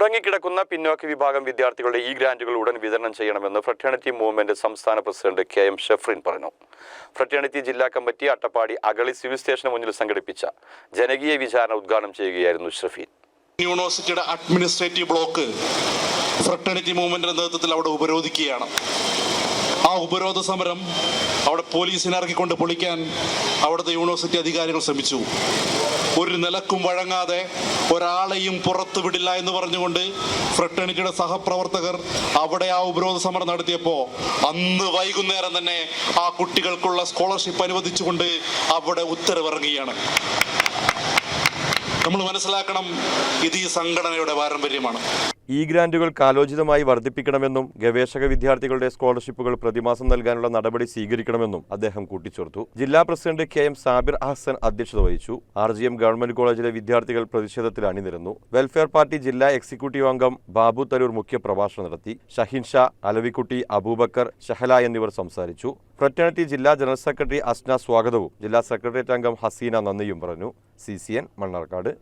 മുടങ്ങിക്കിടക്കുന്ന പിന്നോക്ക വിഭാഗം വിദ്യാർത്ഥികളുടെ ഈ ഗ്രാന്റുകൾ ഉടൻ വിതരണം ചെയ്യണമെന്ന് ഫ്രട്ടേണിറ്റി മൂവ്മെന്റ് സംസ്ഥാന പ്രസിഡന്റ് കെ എം ഷെഫ്രിൻ പറഞ്ഞു. ഫ്രട്ടേണിറ്റി ജില്ലാ കമ്മിറ്റി അട്ടപ്പാടി അഗളി സിവിൽ സ്റ്റേഷന് മുന്നിൽ സംഘടിപ്പിച്ച ജനകീയ വിചാരണ ഉദ്ഘാടനം ചെയ്യുകയായിരുന്നു ഷെഫീൻ. യൂണിവേഴ്സിറ്റിയുടെ അഡ്മിനിസ്ട്രേറ്റീവ് ബ്ലോക്ക് ഫ്രട്ടേണിറ്റി മൂവ്മെന്റിന്റെ നേതൃത്വത്തിൽ അവിടെ ഉപരോധിക്കുകയാണ്. ആ ഉപരോധ സമരം അവിടെ പോലീസിനെ ഇറക്കിക്കൊണ്ട് പൊളിക്കാൻ അവിടുത്തെ യൂണിവേഴ്സിറ്റി അധികാരികൾ ശ്രമിച്ചു. ഒരു നിലക്കും വഴങ്ങാതെ ഒരാളെയും പുറത്തുവിടില്ല എന്ന് പറഞ്ഞുകൊണ്ട് ഫ്രട്ടേണിറ്റിയുടെ സഹപ്രവർത്തകർ അവിടെ ആ ഉപരോധ സമരം നടത്തിയപ്പോൾ അന്ന് വൈകുന്നേരം തന്നെ ആ കുട്ടികൾക്കുള്ള സ്കോളർഷിപ്പ് അനുവദിച്ചുകൊണ്ട് അവിടെ ഉത്തരവിറങ്ങുകയാണ്. നമ്മൾ മനസ്സിലാക്കണം ഇത് ഈ സംഘടനയുടെ പാരമ്പര്യമാണ്. ഈ ഗ്രാന്റുകൾ കാലോചിതമായി വർദ്ധിപ്പിക്കണമെന്നും ഗവേഷക വിദ്യാർത്ഥികളുടെ സ്കോളർഷിപ്പുകൾ പ്രതിമാസം നൽകാനുള്ള നടപടി സ്വീകരിക്കണമെന്നും അദ്ദേഹം കൂട്ടിച്ചേർത്തു. ജില്ലാ president K M Sabir Ahsan അധ്യക്ഷത വഹിച്ചു. ആർ ജി എം ഗവൺമെന്റ് കോളേജിലെ വിദ്യാർത്ഥികൾ പ്രതിഷേധത്തിൽ അണിനിരന്നു. വെൽഫെയർ പാർട്ടി ജില്ലാ എക്സിക്യൂട്ടീവ് അംഗം ബാബു തരൂർ മുഖ്യ പ്രഭാഷണം നടത്തി. ഷഹീൻ ഷാ അലവിക്കുട്ടി അബൂബക്കർ ഷഹല എന്നിവർ സംസാരിച്ചു. ഫ്രറ്റേണിറ്റി ജില്ലാ ജനറൽ സെക്രട്ടറി അസ്ന സ്വാഗതവും ജില്ലാ സെക്രട്ടേറിയറ്റ് അംഗം ഹസീന നന്ദിയും പറഞ്ഞു. C C N Mannarkkad.